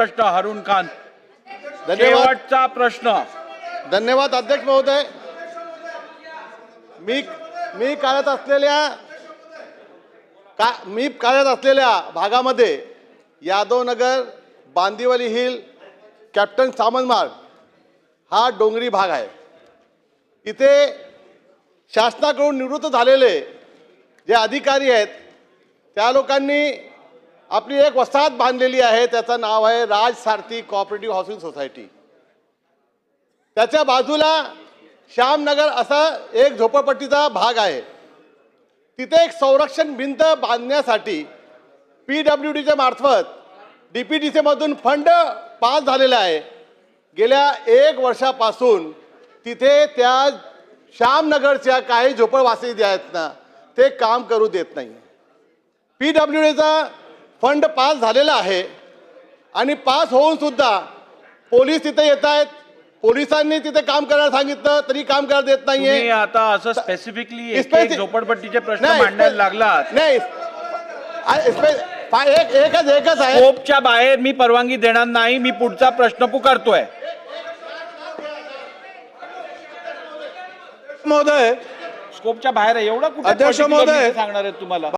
प्रश्न हरुण खान धन्यवाद. शेवटचा प्रश्न. धन्यवाद अध्यक्ष महोदय. मी मी काढत असलेल्या का मी काढत असलेल्या भागामध्ये यादवनगर बांदिवली हिल कॅप्टन सामंत मार्ग हा डोंगरी भाग आहे. इथे शासनाकडून निवृत्त झालेले जे अधिकारी आहेत त्या लोकांनी आपली एक वसाहत बांधलेली आहे त्याचं नाव आहे Raj Sarathi cooperative housing society त्याच्या बाजूला श्यामनगर असा एक झोपडपट्टीचा भाग आहे. तिथे एक संरक्षण भिंत बांधण्यासाठी पी डब्ल्यू डीच्या मार्फत डी पी डी सीमधून फंड पास झालेला आहे. गेल्या एक वर्षापासून तिथे त्या श्यामनगरच्या काही झोपडवासी जे आहेत ना ते काम करू देत नाही. पी डब्ल्यू डीचा फंड पास झालेला आहे. आणि पास होऊन सुद्धा पोलीस तिथे येत आहेत. पोलिसांनी तिथे काम करायला सांगितलं तरी काम करायला देत नाहीये. आता असं स्पेसिफिकली झोपडपट्टीचे प्रश्न मांडायला लागलात. नाही एकच एकच आहे. स्कोपच्या बाहेर मी परवानगी देणार नाही मी पुढचा प्रश्न पुकारतोय. महोदय. स्कोपच्या बाहेर आहे एवढा कुठे महोदय. सांगणार आहेत तुम्हाला?